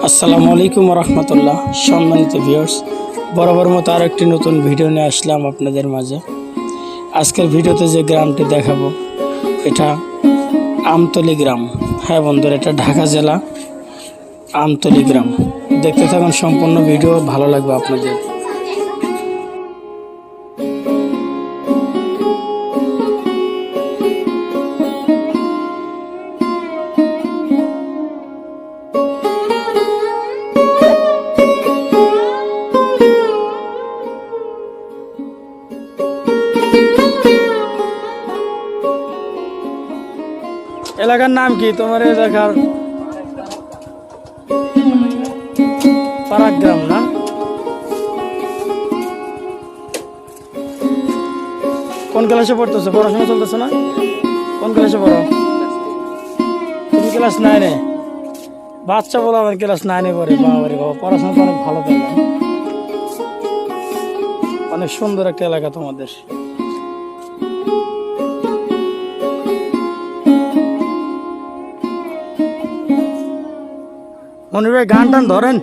আসসালামু আলাইকুম রহমতুল্লাহ সম্মানিত ভিউয়ার্স বরাবর মতো আর একটি নতুন ভিডিও নিয়ে আসলাম আপনাদের মাঝে। আজকের ভিডিওতে যে গ্রামটি দেখাবো, এটা আমতলি গ্রাম। হ্যাঁ বন্ধুরা, এটা ঢাকা জেলা আমতলি গ্রাম। দেখতে থাকুন সম্পূর্ণ ভিডিও ভালো লাগবে আপনাদের। এলাকার নাম কি? তোমার এলাকার পারাক গ্রাম না? কোন ক্লাসে পড়তেছো? পড়াশোনা চলতেছে না? কোন ক্লাসে পড়ো? তুমি ক্লাস নাইনে বাচ্চা বলো আমার ক্লাস নাইনে পড়ে। বাবারে বাবা, পড়াশোনা তো অনেক ভালো থাকে অনেক সুন্দর একটা এলাকা তোমাদের। মনির ভাই গান টান ধরেন।